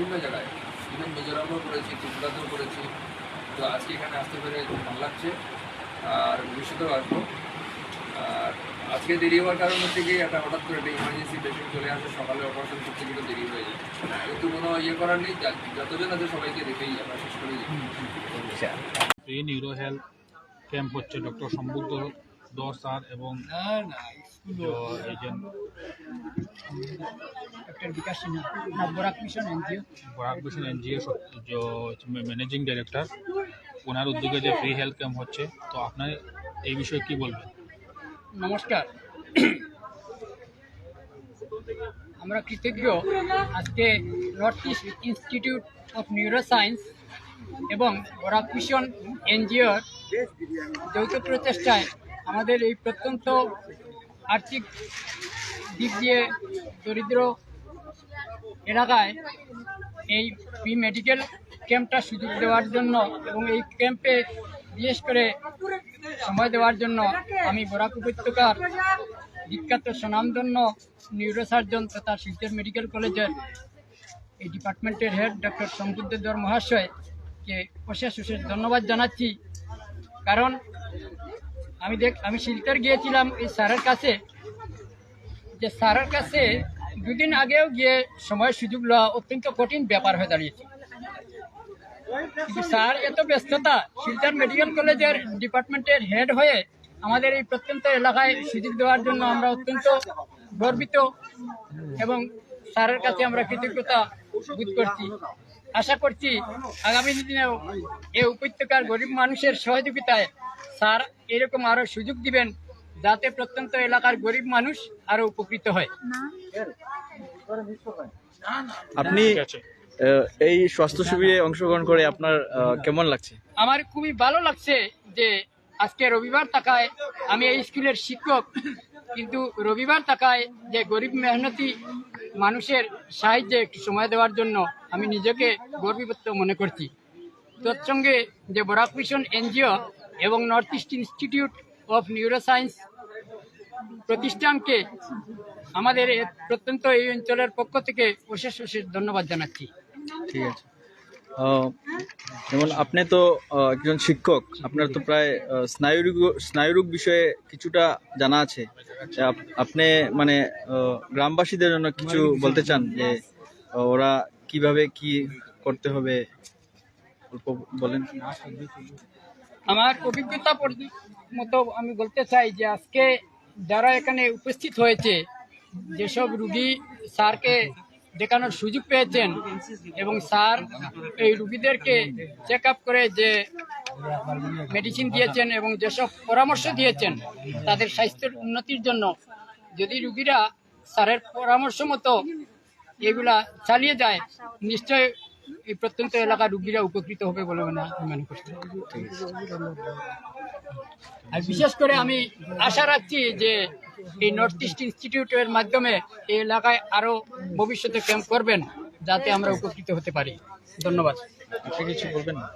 বিভিন্ন জায়গায়। ইভেন মিজোরামও করেছি ত্রিপুরাতেও করেছি। তো আজকে এখানে আসতে পেরে ভালো লাগছে। আর ভবিষ্যতেও আসব। আর আজকে দেরি হওয়ার কারণ হচ্ছে কি একটা হঠাৎ করে একটা ইমার্জেন্সি পেশেন্ট চলে আসে সকালে অপারেশন করতে গেলে দেরি হয়ে যায়। কিন্তু কোনো ইয়ে করার নেই যতজন আছে সবাইকে দেখেই আমরা শেষ করে দিই। নিউরো হেলথ ক্যাম্প হচ্ছে ডক্টর সম্বুদ্ধ দর স্যার এবং বরাক মিশন ম্যানেজিং ডাইরেক্টর ওনার উদ্যোগে যে ফ্রি হেলথ ক্যাম্প হচ্ছে তো আপনার এই বিষয়ে কি বলবেন? নমস্কার। আমরা কৃতজ্ঞ আজকে north east institute of neuroscience এবং বরাক মিশন এনজিওর যৌথ প্রচেষ্টায় আমাদের এই প্রত্যন্ত আর্থিক দিক দিয়ে দরিদ্র এলাকায় এই প্রি মেডিকেল ক্যাম্পটা সুযোগ দেওয়ার জন্য এবং এই ক্যাম্পে বিশেষ করে সময় দেওয়ার জন্য আমি বরাক উপত্যকার বিখ্যাত সুনামধন্য নিউরোসার্জন তথা শিলচর মেডিকেল কলেজের এই ডিপার্টমেন্টের হেড ডক্টর শঙ্কুদ্দর মহাশয়কে অশেষ অশেষ ধন্যবাদ জানাচ্ছি। কারণ আমি দেখ, আমি শিলচর গিয়েছিলাম এই স্যারের কাছে। যে স্যারের কাছে দুদিন আগেও গিয়ে সময় সুযোগ লওয়া অত্যন্ত কঠিন ব্যাপার হয়ে দাঁড়িয়েছে। স্যার এত ব্যস্ততা, শিলচর মেডিকেল কলেজের ডিপার্টমেন্টের হেড হয়ে আমাদের এই প্রত্যন্ত এলাকায় সুযোগ দেওয়ার জন্য আমরা অত্যন্ত গর্বিত এবং স্যারের কাছে আমরা কৃতজ্ঞতা বোধ করছি। আশা করছি আগামী দিনেও এই উপত্যকার গরিব মানুষের সহযোগিতায় স্যার এরকম আরও সুযোগ দিবেন যাতে প্রত্যন্ত এলাকার গরিব মানুষ আরও উপকৃত হয়। আপনি এই স্বাস্থ্য শিবিরে অংশগ্রহণ করে আপনার কেমন লাগছে? আমার খুবই ভালো লাগছে যে আজকে রবিবার থাকায় আমি এই স্কুলের শিক্ষক কিন্তু রবিবার থাকায় যে গরিব মেহনতি মানুষের সাহায্যে একটু সময় দেওয়ার জন্য আমি নিজেকে গর্বিত মনে করছি। তৎসঙ্গে যে বরাক মিশন এনজিও এবং north east institute of neuroscience প্রতিষ্ঠানকে আমাদের প্রত্যন্ত এই অঞ্চলের পক্ষ থেকে অশেষ অশেষ ধন্যবাদ জানাচ্ছি। ঠিক আছে। যেমন আপনি তো একজন শিক্ষক, আপনার তো প্রায় স্নায়ুরোগ স্নায়ুরোগ বিষয়ে কিছুটা জানা আছে। আপনি মানে গ্রামবাসীদের জন্য কিছু বলতে চান যে ওরা কীভাবে কি করতে হবে? অল্প বলেন। আমার অভিজ্ঞতা মতো আমি বলতে চাই যে আজকে যারা এখানে উপস্থিত হয়েছে, যেসব রুগী স্যারকে দেখানোর সুযোগ পেয়েছেন এবং স্যার এই রুগীদেরকে চেক করে যে মেডিসিন দিয়েছেন এবং যেসব পরামর্শ দিয়েছেন, তাদের স্বাস্থ্যের উন্নতির জন্য যদি রুগীরা স্যারের পরামর্শ মতো এগুলা চালিয়ে যায় নিশ্চয় এই প্রত্যন্ত এলাকার রুগীরা উপকৃত হবে বলে আমি মনে করছি। আর বিশেষ করে আমি আশা রাখছি যে এই নর্থ ইস্ট ইনস্টিটিউটের মাধ্যমে এই এলাকায় আরও ভবিষ্যতে ক্যাম্প করবেন যাতে আমরা উপকৃত হতে পারি। ধন্যবাদ। কিছু বলবেন না?